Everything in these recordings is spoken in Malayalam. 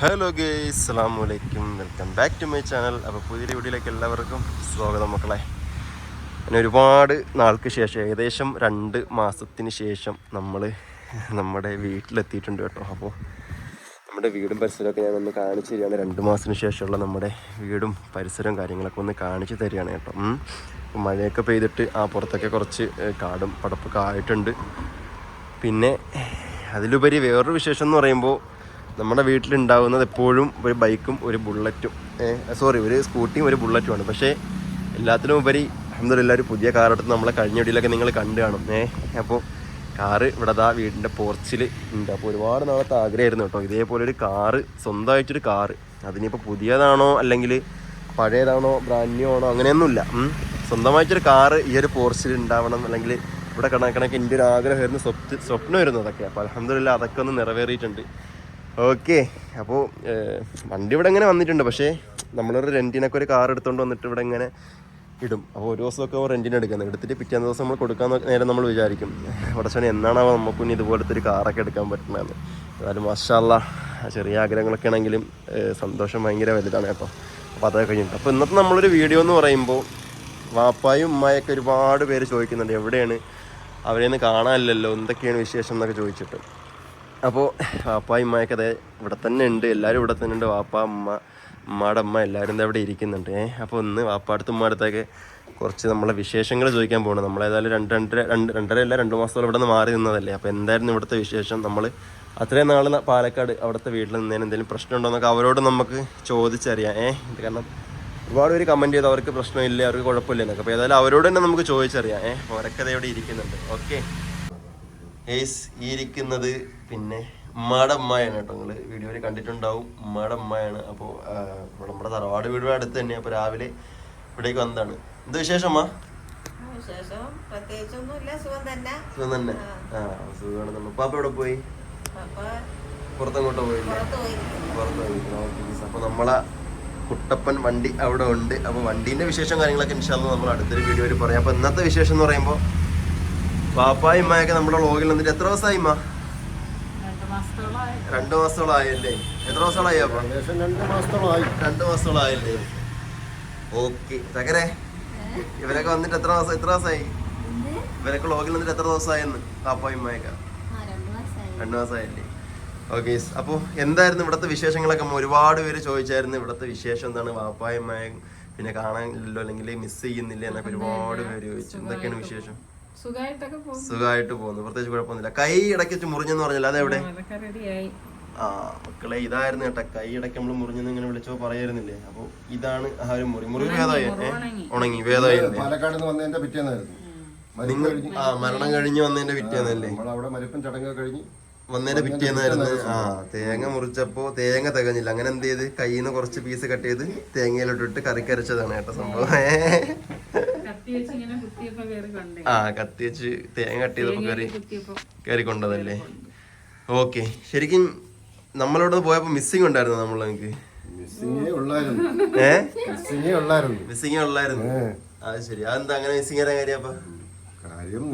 ഹലോ ഗേയ്സ് അസ്സാം വലൈക്കും welcome back to my channel അപ്പോൾ പുതിയ വീഡിയോയിലേക്ക് എല്ലാവർക്കും സ്വാഗതം മക്കളെ. പിന്നെ ഒരുപാട് നാൾക്ക് ശേഷം ഏകദേശം രണ്ട് മാസത്തിന് ശേഷം നമ്മൾ നമ്മുടെ വീട്ടിലെത്തിയിട്ടുണ്ട് കേട്ടോ. അപ്പോൾ നമ്മുടെ വീടും പരിസരമൊക്കെ ഞാൻ ഒന്ന് കാണിച്ചു തരികയാണ്. രണ്ട് മാസത്തിന് ശേഷമുള്ള നമ്മുടെ വീടും പരിസരവും കാര്യങ്ങളൊക്കെ ഒന്ന് കാണിച്ചു തരികയാണ് കേട്ടോ. മഴയൊക്കെ പെയ്തിട്ട് ആ പുറത്തൊക്കെ കുറച്ച് കാടും പടപ്പൊക്കെ ആയിട്ടുണ്ട്. പിന്നെ അതിലുപരി വേറൊരു വിശേഷം എന്ന് പറയുമ്പോൾ നമ്മുടെ വീട്ടിലുണ്ടാകുന്നത് എപ്പോഴും ഒരു ബൈക്കും ഒരു ബുള്ളറ്റും. സോറി ഒരു സ്കൂട്ടിയും ഒരു ബുള്ളറ്റുമാണ്. പക്ഷേ എല്ലാത്തിനും ഉപരി അഹമ്മദില്ല ഒരു പുതിയ കാർ എടുത്ത് നമ്മളെ കഴിഞ്ഞ വീട്ടിലൊക്കെ നിങ്ങൾ കണ്ടു കാണും. ഏ അപ്പോൾ കാറ് ഇവിടെ ദാ വീടിന്റെ പോർച്ചിൽ ഉണ്ട്. അപ്പോൾ ഒരുപാട് നാളത്തെ ആഗ്രഹമായിരുന്നു കേട്ടോ. ഇതേപോലെ ഒരു കാറ് സ്വന്തമായിട്ടൊരു കാറ്. അതിനിപ്പോൾ പുതിയതാണോ അല്ലെങ്കിൽ പഴയതാണോ ബ്രാൻഡ് ആണോ അങ്ങനെയൊന്നുമില്ല. സ്വന്തമായിട്ടൊരു കാറ് ഈ ഒരു പോർച്ചിൽ ഉണ്ടാവണം അല്ലെങ്കിൽ ഇവിടെ കണക്കണക്ക് എന്റെ ഒരു ആഗ്രഹമായിരുന്നു. സ്വപ്ന സ്വപ്നമായിരുന്നു അതൊക്കെ. അപ്പോൾ അലഹമില്ല അതൊക്കെ ഒന്ന് നിറവേറിയിട്ടുണ്ട്. ഓക്കെ അപ്പോൾ വണ്ടി ഇവിടെ ഇങ്ങനെ വന്നിട്ടുണ്ട്. പക്ഷേ നമ്മളൊരു റെന്റിനൊക്കെ ഒരു കാർ എടുത്തുകൊണ്ട് വന്നിട്ട് ഇവിടെ ഇങ്ങനെ ഇടും. അപ്പോൾ ഒരു ദിവസമൊക്കെ റെന്റിന് എടുക്കുന്നത് എടുത്തിട്ട് പിറ്റേന്ന് ദിവസം നമ്മൾ കൊടുക്കാൻ നേരം നമ്മൾ വിചാരിക്കും. ഉടച്ചോണി എന്നാണാവോ ഇനി ഇതുപോലത്തെ ഒരു കാറൊക്കെ എടുക്കാൻ പറ്റണമെന്ന് എന്നാലും മാഷാല്ല ചെറിയ ആഗ്രഹങ്ങളൊക്കെ ആണെങ്കിലും സന്തോഷം ഭയങ്കര വലുതാണ് കേട്ടോ. അപ്പോൾ അതൊക്കെ കഴിഞ്ഞിട്ട്. അപ്പോൾ ഇന്നത്തെ നമ്മളൊരു വീഡിയോ എന്ന് പറയുമ്പോൾ വാപ്പായും ഉമ്മായൊക്കെ ഒരുപാട് പേര് ചോദിക്കുന്നുണ്ട് എവിടെയാണ്? അവരെയൊന്ന് കാണാനില്ലല്ലോ എന്തൊക്കെയാണ് വിശേഷം എന്നൊക്കെ ചോദിച്ചിട്ട്. അപ്പോൾ വാപ്പ അമ്മയൊക്കെ അതെ ഇവിടെ തന്നെ ഉണ്ട്. എല്ലാവരും ഇവിടെ തന്നെ ഉണ്ട്. വാപ്പ അമ്മ ഉമ്മയുടെ അമ്മ എല്ലാവരും ദേ ഇവിടെ ഇരിക്കുന്നുണ്ട്. ഏഹ് അപ്പോൾ ഒന്ന് വാപ്പാടുത്തും ഉമ്മടുത്തൊക്കെ കുറച്ച് നമ്മളെ വിശേഷങ്ങൾ ചോദിക്കാൻ പോകണം നമ്മളേതായാലും രണ്ട് രണ്ടര രണ്ട് രണ്ടര അല്ല രണ്ട് മാസത്തോളം ഇവിടെ നിന്ന് മാറി നിന്നതല്ലേ. അപ്പോൾ എന്തായിരുന്നു ഇവിടുത്തെ വിശേഷം? നമ്മൾ അത്രയും നാൾ പാലക്കാട് അവിടുത്തെ വീട്ടിൽ നിന്നതിന് എന്തെങ്കിലും പ്രശ്നമുണ്ടോ എന്നൊക്കെ അവരോട് നമുക്ക് ചോദിച്ചറിയാം. ഏഹ് ഇത് കാരണം ഒരുപാട് പേര് കമന്റ് ചെയ്തു. അവർക്ക് പ്രശ്നമില്ല അവർക്ക് കുഴപ്പമില്ല എന്നൊക്കെ. അപ്പോൾ ഏതായാലും അവരോട് തന്നെ നമുക്ക് ചോദിച്ചറിയാം. ഏഹ് അവരൊക്കെ ഇവിടെ ഇരിക്കുന്നുണ്ട്. ഓക്കെ. ഏസ് ഈ ഇരിക്കുന്നത് പിന്നെ മാടമ്മയാണ് കേട്ടോ. നിങ്ങൾ വീഡിയോയിൽ കണ്ടിട്ടുണ്ടാവും. മാടമ്മയാണ് അമ്മായാണ് അപ്പോൾ നമ്മുടെ തറവാട് വീട് അടുത്ത് തന്നെ. അപ്പോൾ രാവിലെ ഇവിടേക്ക് വന്നതാണ്. എന്ത് വിശേഷം അമ്മ സുഖം തന്നെ. ആ. സുഖമാണ് പാപ്പ എവിടെ പോയി? പുറത്തങ്ങോട്ടോ പോയില്ലേ? പുറത്ത് പോയി. പുറത്ത് പോയി. അപ്പോൾ നമ്മളെ കുട്ടപ്പൻ വണ്ടി അവിടെ ഉണ്ട്. അപ്പോൾ വണ്ടീന്റെ വിശേഷം കാര്യങ്ങളൊക്കെ ഇൻഷാല്ല നമ്മൾ അടുത്തൊരു വീഡിയോയിൽ പറയാം. അപ്പോൾ ഇന്നത്തെ വിശേഷം എന്ന് പറയുമ്പോൾ പാപ്പായും ഉമ്മയൊക്കെ നമ്മുടെ വ്ളോഗിൽ വന്നിട്ട് എത്ര ദിവസമായി ഉമ്മ? രണ്ട് മാസത്തോളായല്ലേ എത്ര മാസത്തോളായി അപ്പൊ രണ്ടു രണ്ട് മാസത്തോളായല്ലേ ഓക്കെ. തകരെ ഇവരൊക്കെ വന്നിട്ട് എത്ര മാസം എത്ര മാസമായി? ഇവരൊക്കെ ലോകിൽ വന്നിട്ട് എത്ര ദിവസമായെന്ന്? പാപ്പായും ഉമ്മയൊക്കെ? രണ്ട് മാസമായില്ലേ? ഓക്കെ അപ്പോൾ എന്തായിരുന്നു ഇവിടുത്തെ വിശേഷങ്ങളൊക്കെ? ഒരുപാട് പേര് ചോദിച്ചായിരുന്നു ഇവിടുത്തെ വിശേഷം എന്താണ്? വാപ്പായും ഉമ്മയും പിന്നെ കാണാനില്ലല്ലോ അല്ലെങ്കിൽ മിസ് ചെയ്യുന്നില്ല എന്നൊക്കെ ഒരുപാട് പേര് ചോദിച്ചു. എന്തൊക്കെയാണ് വിശേഷം? സുഖമായിട്ട് പോകുന്നു. പ്രത്യേകിച്ച് കുഴപ്പമൊന്നുമില്ല. കൈ ഇടയ്ക്ക് വെച്ച് മുറിഞ്ഞെന്ന് പറഞ്ഞില്ല അതെവിടെ? അതൊക്കെ റെഡിയായി. ആ മക്കളെ ഇതായിരുന്നു കേട്ടോ. കൈ ഇടയ്ക്ക് നമ്മൾ മുറിഞ്ഞെന്ന് ഇങ്ങനെ വിളിച്ചോ പറയായിരുന്നില്ലേ അപ്പൊ ഇതാണ് ആ ഒരു മുറി. മുറി വേദമായി ഉണങ്ങി. വേദമായി പാലക്കാട് നിന്ന് വന്നതിന്റെ പിറ്റേന്നായിരുന്നു. നിങ്ങൾ ആ മരണം കഴിഞ്ഞ് വന്നതിന്റെ പിറ്റേന്നല്ലേ? നമ്മളവിടെ മരിപ്പൻ ചടങ്ങ് കഴിഞ്ഞ് വന്നതിന്റെ പിറ്റേന്നായിരുന്നു. ആ തേങ്ങ മുറിച്ചപ്പോ തേങ്ങ തികഞ്ഞില്ല. അങ്ങനെ എന്ത് ചെയ്ത്? കയ്യിൽ നിന്ന് കുറച്ച് പീസ് കട്ട് ചെയ്ത് തേങ്ങയിലോട്ടിട്ട് കറിക്കരച്ചതാണ് കേട്ടോ സംഭവം. ആ കത്തി വെച്ച് തേങ്ങ കട്ട് ചെയ്തപ്പോ കറി കുത്തിയപ്പോ കയറി കൊണ്ടതല്ലേ? ഓക്കെ. ശരിക്കും നമ്മളോട് പോയപ്പോ മിസ്സിങ് ഉണ്ടായിരുന്നു നമ്മൾ നിങ്ങക്ക്? മിസ്സിങ്ങേ ഉള്ളായിരുന്നു. അത് ശരി. അതെന്താ അങ്ങനെ മിസ്സിങ് വരാൻ കാര്യം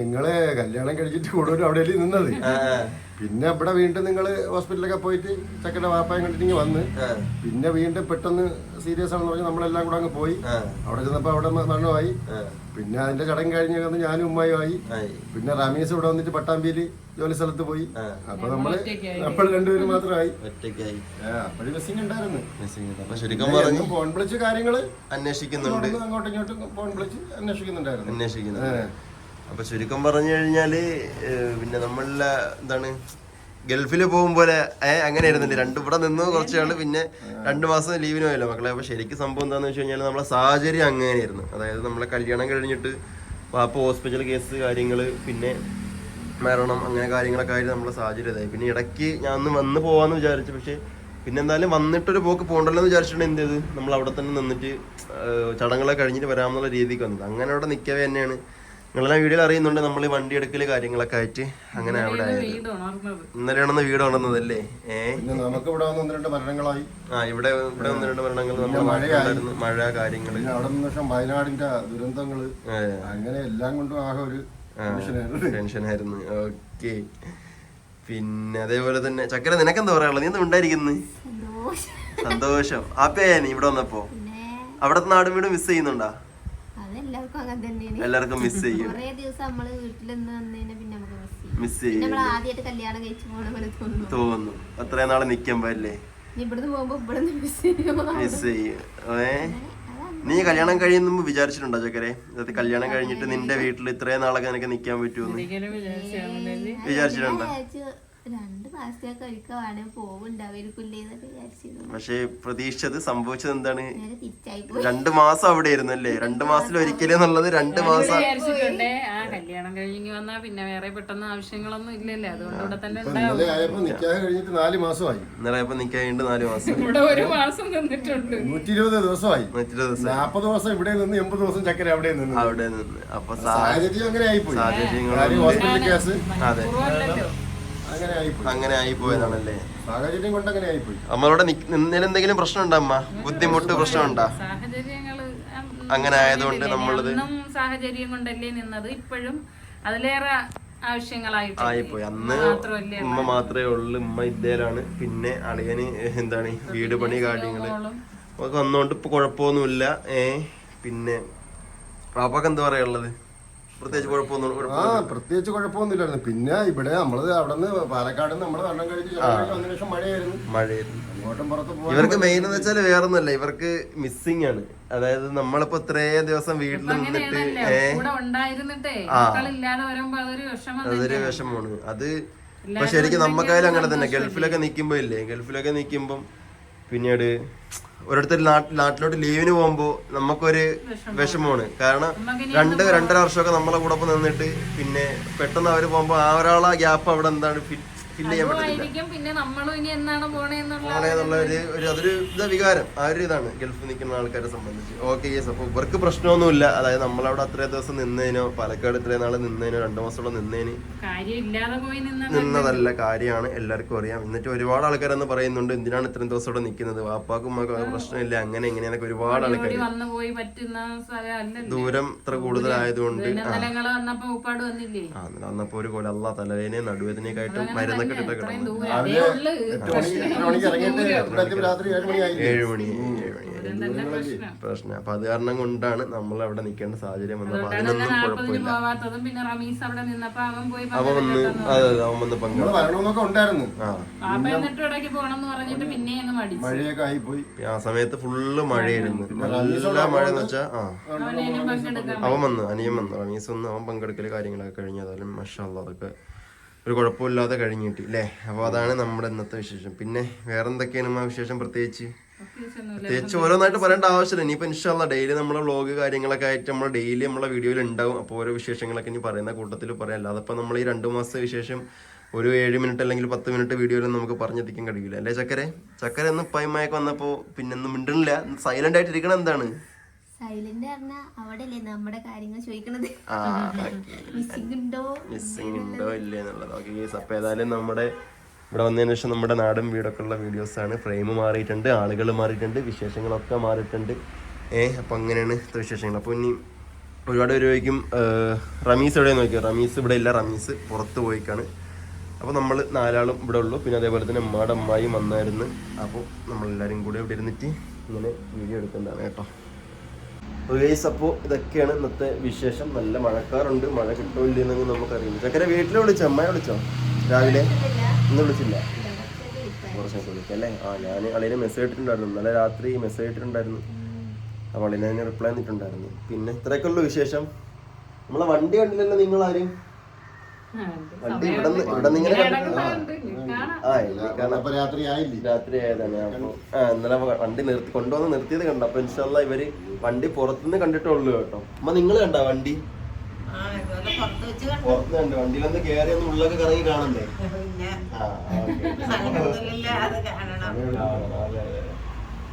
നിങ്ങളെ കല്യാണം കഴിച്ചിട്ട് കൂടുതലും അവിടെ നിന്നത്? പിന്നെ ഇവിടെ വീണ്ടും നിങ്ങൾ ഹോസ്പിറ്റലൊക്കെ പോയിട്ട് ചക്കന്റെ വാപ്പായം കണ്ടിട്ട് വന്ന്. പിന്നെ വീണ്ടും പെട്ടെന്ന് സീരിയസ് ആണെന്ന് പറഞ്ഞ് നമ്മളെല്ലാം കൂടെ അങ്ങ് പോയി. അവിടെ ചെന്നപ്പോ അവിടെ മരണമായി. പിന്നെ അതിന്റെ ചടങ്ങ് കഴിഞ്ഞ് വന്ന് ഞാനും ഉമ്മയും ആയി. ആയി. പിന്നെ റമീസ് ഇവിടെ വന്നിട്ട് പട്ടാമ്പിയിൽ ജോലി സ്ഥലത്ത് പോയി. അപ്പൊ നമ്മൾ അപ്പോൾ രണ്ടുപേരും മാത്രമായി. ഒറ്റയ്ക്കായി. അപ്പോഴും മിസ്സിംഗ് ഉണ്ടായിരുന്നു. പറഞ്ഞ് ഫോൺ വിളിച്ച് കാര്യങ്ങൾ അന്വേഷിക്കുന്നുണ്ട്. അങ്ങോട്ടും ഇങ്ങോട്ടും ഫോൺ വിളിച്ച് അന്വേഷിക്കുന്നുണ്ടായിരുന്നു. അന്വേഷിക്കുന്നുണ്ട്. അപ്പൊ ചുരുക്കം പറഞ്ഞു കഴിഞ്ഞാൽ പിന്നെ നമ്മളെ എന്താണ് ഗൾഫിൽ പോകുമ്പോലെ പോലെ ഏഹ് അങ്ങനെ ആയിരുന്നില്ല രണ്ട് ഇവിടെ നിന്ന് കുറച്ചാൾ പിന്നെ രണ്ട് മാസം ലീവിന് പോയല്ലോ മക്കളെ. അപ്പൊ ശരിക്കും സംഭവം എന്താന്ന് വെച്ച് കഴിഞ്ഞാൽ നമ്മളെ സാഹചര്യം അങ്ങനെയായിരുന്നു. അതായത് നമ്മളെ കല്യാണം കഴിഞ്ഞിട്ട് പാപ്പ ഹോസ്പിറ്റൽ കേസ് കാര്യങ്ങൾ പിന്നെ മരണം അങ്ങനെ കാര്യങ്ങളൊക്കെ ആയിട്ട് നമ്മളെ സാഹചര്യം ഇതായി. പിന്നെ ഇടയ്ക്ക് ഞാൻ ഒന്ന് വന്ന് പോവാന്ന് വിചാരിച്ചു. പക്ഷെ പിന്നെ എന്തായാലും വന്നിട്ടൊരു പോക്ക് പോകണ്ടല്ലോ എന്ന് വിചാരിച്ചിട്ടുണ്ട് എന്ത് ചെയ്ത്? നമ്മൾ അവിടെ തന്നെ നിന്നിട്ട് ചടങ്ങുകളൊക്കെ കഴിഞ്ഞിട്ട് വരാമെന്നുള്ള രീതിക്ക് വന്നത്. അങ്ങനെ അവിടെ നിൽക്കവേ തന്നെയാണ്. നിങ്ങളെല്ലാം വീഡിയോയിൽ അറിയുന്നുണ്ട് നമ്മൾ ഈ വണ്ടി എടുക്കൽ കാര്യങ്ങളൊക്കെ ആയിട്ട്. അങ്ങനെ അവിടെ ഉണർന്നത്. ഇന്നലെയാണെന്ന് വീട് ഉണർന്നതല്ലേ? ഏഹ് പിന്നെ നമുക്ക് ഇവിടെ വന്ന് ഒന്ന് രണ്ട് മരണങ്ങളായി. ആ ഇവിടെ ഇവിടെ ഒന്ന് രണ്ട് മരണങ്ങൾ നമ്മൾ മഴ കാര്യങ്ങൾ. പിന്നെ അവിടെ നിന്ന് വയനാടിന്റെ ദുരന്തങ്ങൾ. അങ്ങനെ എല്ലാം കൊണ്ടും ആകെ ഒരു ടെൻഷനായിരുന്നു. ടെൻഷനായിരുന്നു. ഓക്കെ. പിന്നെ അതേപോലെ തന്നെ ചക്കര നിനക്കെന്താ പറയാനുള്ളത്? നീ എന്താ ഉണ്ടായിരിക്കുന്നത് സന്തോഷം. സന്തോഷം. നീ ഇവിടെ വന്നപ്പോ? പിന്നെ? അവിടത്തെ നാടും വീടും മിസ് ചെയ്യുന്നുണ്ടാ? എല്ലാവർക്കും മിസ് ചെയ്യും. കൊറേ ദിവസം നമ്മൾ വീട്ടിൽ നിന്ന് വന്നതിനെ പിന്നെ നമുക്ക് മിസ് ചെയ്യും. തോന്നുന്നു. അത്രയും നാളെ നിക്കുമ്പോ അല്ലേ മിസ് ചെയ്യും. മിസ് ചെയ്യും. ഏ? നീ കല്യാണം കഴിയുന്ന വിചാരിച്ചിട്ടുണ്ടോ ചക്കരെ? അതായത് കല്യാണം കഴിഞ്ഞിട്ട് നിന്റെ വീട്ടിൽ ഇത്രയും നാളൊക്കെ നിനക്ക് നിക്കാൻ പറ്റുമെന്ന് വിചാരിച്ചിട്ടുണ്ടോ? വിചാരിച്ചു രണ്ട് വിചാരിച്ചിരുന്നു. പക്ഷെ പ്രതീക്ഷിച്ചത് സംഭവിച്ചത് എന്താണ്? നേരെ തിരിച്ചായി പോയി രണ്ട് മാസം അവിടെ ഇരുന്നല്ലേ അല്ലേ രണ്ട് മാസത്തിൽ ഒരിക്കലും എന്നുള്ളത് രണ്ട് മാസം. വിചാരിച്ചിട്ടുണ്ടേ. ആ കല്യാണം കഴിഞ്ഞ് വന്നാ പിന്നെ വേറെ പെട്ടെന്ന് ആവശ്യങ്ങളൊന്നും ഇല്ലല്ലേ? അതുകൊണ്ട് ഇവിടെ തന്നെ ഇപ്പൊ ഉണ്ടാവും. ഇന്നലെ ആയപ്പോ നിക്കാഹ് കഴിഞ്ഞിട്ട് നാല് മാസമായി. ഇന്നലെ ഇപ്പൊ നിൽക്കാണ്ട് നാല് മാസം. ഇവിടെ ഒരു മാസം നിന്നിട്ടുണ്ട്. നൂറ്റി ഇരുപത് ദിവസമായി. മറ്റൊരു ദിവസം. നാപ്പത് ദിവസം ഇവിടെ നിന്ന് എൺപത് ദിവസം ചക്കര അവിടെ നിന്ന് അവിടെ നിന്ന്. അപ്പൊ സാ- സാഹചര്യം അങ്ങനെ ആയിപ്പോയി ഹോസ്പിറ്റൽ കേസ്. അതെ അങ്ങനെ ആയി പോയതാണല്ലേ സാഹചര്യം കൊണ്ട് അങ്ങനെ ആയിപ്പോയി നമ്മളവിടെ നിന്നതിൽ എന്തെങ്കിലും പ്രശ്നമുണ്ടോ അമ്മ? ബുദ്ധിമുട്ട് പ്രശ്നം ഉണ്ടോ അങ്ങനെ ആയതുകൊണ്ട് നമ്മളത് സാഹചര്യം കൊണ്ടല്ലേ നിന്നത്. ഇപ്പോഴും അതിലേറെ ആയിപ്പോയി. അന്ന് ഉമ്മ മാത്രമേ ഉള്ളു. ഉമ്മ ഇദ്ദേഹമാണ് പിന്നെ അളിയന് എന്താണ്? വീട് പണി കാര്യങ്ങൾ. ഒക്കെ വന്നോണ്ട് ഇപ്പൊ കുഴപ്പമൊന്നുമില്ല. ഏ? പിന്നെ പാപ്പാക്ക് എന്താ പറയാനുള്ളത്? പ്രത്യേകിച്ച് കുഴപ്പമൊന്നും ആ പ്രത്യേകിച്ച് കുഴപ്പമൊന്നുമില്ലായിരുന്നു. പിന്നെ ഇവിടെ നമ്മൾ അവിടെ നിന്ന് പാലക്കാട് നമ്മൾ വെള്ളം കഴിച്ച് ശേഷം മഴയായിരുന്നു. മഴയായിരുന്നു. അങ്ങോട്ടും പുറത്ത് ഇവർക്ക് മെയിൻ എന്ന് വെച്ചാൽ വേറൊന്നല്ല ഇവർക്ക് മിസ്സിംഗ് ആണ്. അതായത് നമ്മളിപ്പോ ഇത്രയും ദിവസം വീട്ടിൽ നിന്നിട്ട് അതൊരു വിഷമം അതൊരു വിഷമമാണ്. അത് ശരിക്കും നമുക്കായാലും അങ്ങനെ തന്നെ. ഗൾഫിലൊക്കെ നിക്കുമ്പോ ഇല്ലേ? ഗൾഫിലൊക്കെ നിക്കുമ്പം പിന്നീട് ഓരോരുത്തർ നാട്ടിലോട്ട് ലീവിന് പോകുമ്പോ നമുക്കൊരു വിഷമമാണ്. കാരണം രണ്ട് രണ്ടര വർഷമൊക്കെ നമ്മളെ കൂടെ ഒപ്പം നിന്നിട്ട് പിന്നെ പെട്ടെന്ന് അവർ പോകുമ്പോ ആ ഒരാളെ ഗ്യാപ്പ് അവിടെ എന്താണ് ഫില്ല് ചെയ്യാൻ പറ്റത്തില്ല പിന്നെ നമ്മളും ഇനി എന്നാണ് പോണേന്നുള്ള ഒരു ഒരു അതൊരു ഇതാ വികാരം ആ ഒരു ഇതാണ് ഗൾഫിൽ നിൽക്കുന്ന ആൾക്കാരെ സംബന്ധിച്ച്. Okay yes. അപ്പോൾ ഇവർക്ക് പ്രശ്നമൊന്നുമില്ല. അതായത് നമ്മളവിടെ അത്രയും ദിവസം നിന്നതിനോ പാലക്കാട് ഇത്രയും നാൾ നിന്നതിനോ രണ്ടു മാസത്തോളം നിന്നതിന് നിന്നതല്ല കാര്യമാണ്. എല്ലാവർക്കും അറിയാം. എന്നിട്ട് ഒരുപാട് ആൾക്കാരെന്ന് പറയുന്നുണ്ട് എന്തിനാണ് ഇത്രയും ദിവസം ഇവിടെ നിൽക്കുന്നത് വാപ്പാക്കും ഉമ്മാക്കും പ്രശ്നമില്ല. അങ്ങനെ എങ്ങനെയൊക്കെ ഒരുപാട് ആൾക്കാർ ദൂരം ഇത്ര കൂടുതലായതുകൊണ്ട് ആ. അന്നപ്പോ ഒരു അല്ല തലവേദനയും നടുവേദനയൊക്കെ ആയിട്ട് മരുന്നൊക്കെ ഇട്ടിട്ടൊക്കെ ഇത്രയും കിടന്നു ദൂരം. അതേ ഉള്ളു എട്ട് മണി എട്ട് മണിക്ക് ഇറങ്ങിയിട്ട് ഇവിടെ എത്തിയപ്പോൾ രാത്രി ഏഴ് മണി ഏഴ് മണി ഏഴ് മണി. തന്നെ പ്രശ്നം. അപ്പൊ അത് കാരണം കൊണ്ടാണ് നമ്മൾ അവിടെ നിൽക്കേണ്ട സാഹചര്യം വന്നത്. അപ്പൊ അതിനൊന്നും കുഴപ്പമില്ല. പോവാത്തതും പിന്നെ റമീസ് അവിടെ നിന്നപ്പോ അവൻ പോയി അവൻ വന്ന് അതെ അതെ അവൻ വന്ന് പങ്കെടുത്തു. നമ്മൾ ആ. പാപ്പ എന്നിട്ട് ഇടയ്ക്ക് പോണം എന്ന് പറഞ്ഞിട്ട് പിന്നെ അങ്ങ് മടിച്ചു. മഴയൊക്കെ ആയിപ്പോയി. ആ സമയത്ത് ഫുള്ള് മഴയായിരുന്നു. നല്ല മഴ എന്ന് വെച്ചാ ആ. അവൻ വന്നു അനിയൻ വന്നു. റമീസ് വന്ന് അവൻ പങ്കെടുക്കൽ കാര്യങ്ങളൊക്കെ കഴിഞ്ഞു. അതായാലും മഷാല്ല അതൊക്കെ ഒരു കുഴപ്പമില്ലാതെ കഴിഞ്ഞു കിട്ടി അല്ലേ അപ്പോൾ അതാണ് നമ്മുടെ ഇന്നത്തെ വിശേഷം. പിന്നെ വേറെ എന്തൊക്കെയാണ് ആ വിശേഷം പ്രത്യേകിച്ച്? പ്രത്യേകിച്ച് ഓരോന്നായിട്ട് പറയേണ്ട ആവശ്യമില്ല. ഇനിയിപ്പോൾ ഇൻഷാല്ല ഡെയിലി നമ്മളെ വ്ളോഗ് കാര്യങ്ങളൊക്കെ ആയിട്ട് നമ്മൾ ഡെയിലി നമ്മളെ വീഡിയോയിൽ ഉണ്ടാവും. അപ്പോൾ ഓരോ വിശേഷങ്ങളൊക്കെ ഇനി പറയുന്ന കൂട്ടത്തിൽ പറയാം. അല്ലാതെ നമ്മൾ ഈ രണ്ട് മാസത്തെ വിശേഷം ഒരു ഏഴ് മിനിറ്റ് അല്ലെങ്കിൽ പത്ത് മിനിറ്റ് വീഡിയോയിൽ നമുക്ക് പറഞ്ഞെത്തിക്കാൻ കഴിയില്ല. അല്ലേ ചക്കരെ? ചക്കര എന്ന് പൈമയൊക്കെ വന്നപ്പോൾ പിന്നെ ഒന്നും മിണ്ടണില്ല. സൈലന്റ് ആയിട്ട് ഇരിക്കണം എന്താണ്? സൈലന്റ് പറഞ്ഞാ അവിടെ അല്ലേ നമ്മുടെ കാര്യങ്ങൾ ചോദിക്കണത്? മിസ്സിംഗ് ഉണ്ടോ? മിസ്സിങ് ഉണ്ടോ ഇല്ലേ എന്നുള്ളത്. ഓക്കെ ഏതായാലും നമ്മുടെ ഇവിടെ വന്നതിന് ശേഷം നമ്മുടെ നാടും വീടൊക്കെ ഉള്ള വീഡിയോസ് ആണ്. ഫ്രെയിം മാറിയിട്ടുണ്ട് ആളുകൾ മാറിയിട്ടുണ്ട് വിശേഷങ്ങളൊക്കെ മാറിയിട്ടുണ്ട്. ഏ അപ്പം അങ്ങനെയാണ് ഇത്ര വിശേഷങ്ങൾ. അപ്പോൾ ഇനി ഒരുപാട് പേര് ചോദിക്കും ഏഹ്, റമീസ് എവിടെ നോക്കി റമീസ് ഇവിടെ ഇല്ല റമീസ് പുറത്ത് പോയിക്കാണ്. അപ്പോൾ നമ്മൾ നാലാളും ഇവിടെ ഉള്ളൂ. പിന്നെ അതേപോലെ തന്നെ ഉമ്മയുടെ അമ്മായി വന്നായിരുന്നു. അപ്പോൾ നമ്മളെല്ലാവരും കൂടെ ഇവിടെ ഇരുന്നിട്ട് ഇങ്ങനെ വീഡിയോ എടുക്കുന്നതാണ് കേട്ടോ. ഗൈസ് അപ്പോൾ ഇതൊക്കെയാണ് ഇന്നത്തെ വിശേഷം. നല്ല മഴക്കാറുണ്ട്. മഴ കിട്ടോ ഇല്ലെന്നൊന്നും നമുക്കറിയില്ല ചക്കര വീട്ടിൽ വിളിച്ചോ? അമ്മയെ വിളിച്ചോ? രാവിലെ? ഇന്ന് വിളിച്ചില്ല? കുറച്ച് വിളിക്കാം അല്ലേ? ആ ഞാൻ അളിനെ മെസ്സേജ് ഇട്ടിട്ടുണ്ടായിരുന്നു. ഇന്നലെ രാത്രി മെസ്സേജ് ഇട്ടിട്ടുണ്ടായിരുന്നു. അപ്പോൾ അളിനെ റിപ്ലൈ തന്നിട്ടുണ്ടായിരുന്നു പിന്നെ ഇത്രയൊക്കെ ഉള്ളു വിശേഷം. നമ്മളെ വണ്ടി കണ്ടില്ലല്ലോ നിങ്ങൾ ആരും വണ്ടി ഇവിടെ ഇവിടെ ഇങ്ങനെ കണ്ടിട്ട് ആ. ഇല്ല കാരണം അപ്പൊ രാത്രി ആയില്ലേ? രാത്രി ആയതാണ് അപ്പൊ ആ ഇന്നലെ വണ്ടി നിർത്തി കൊണ്ടുവന്ന് നിർത്തിയത് കണ്ടു. അപ്പൊ ഇൻഷാല്ല ഇവർ വണ്ടി പുറത്തുനിന്ന് കണ്ടിട്ടുള്ളൂ കേട്ടോ. അമ്മ നിങ്ങൾ കണ്ട വണ്ടി? പുറത്ത് കണ്ടു. വണ്ടിയിലൊന്ന് കയറി ഒന്ന് ഉള്ളൊക്കെ കറങ്ങി കാണണ്ടേ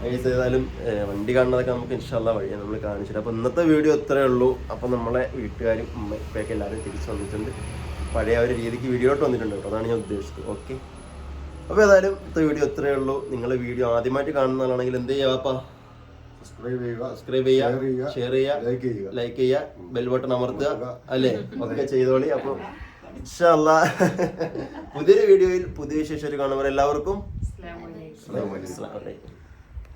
ഏതായാലും വണ്ടി കാണുന്നതൊക്കെ നമുക്ക് ഇൻഷാല്ല വഴിയാണ് നമ്മൾ കാണിച്ചിട്ട് അപ്പൊ ഇന്നത്തെ വീഡിയോ ഇത്രേ ഉള്ളൂ. അപ്പൊ നമ്മളെ വീട്ടുകാരും ഉമ്മയൊക്കെ എല്ലാവരും തിരിച്ചു വന്നിട്ടുണ്ട്. പഴയ ഒരു രീതിക്ക് വീഡിയോട്ട് വന്നിട്ടുണ്ട് കേട്ടോ. അതാണ് ഞാൻ ഉദ്ദേശിച്ചത്. ഓക്കെ അപ്പോൾ ഏതായാലും ഇത്ര വീഡിയോ ഇത്രയേ ഉള്ളൂ. നിങ്ങൾ വീഡിയോ ആദ്യമായിട്ട് കാണുന്ന ആളാണെങ്കിൽ എന്ത് ചെയ്യാപ്പാ സബ്സ്ക്രൈബ് ചെയ്യുക സബ്സ്ക്രൈബ് Share ചെയ്യുക ഷെയർ ചെയ്യുക ലൈക്ക് ചെയ്യുക. ലൈക്ക് ചെയ്യുക ബെൽ ബട്ടൺ അമർത്തുക അല്ലേ? ഒക്കെ ചെയ്തോളി. അപ്പോൾ ഇൻഷാല്ലാ പുതിയൊരു വീഡിയോയിൽ പുതിയ വിശേഷം കാണുമ്പോൾ എല്ലാവർക്കും അസ്സലാമു അലൈക്കും.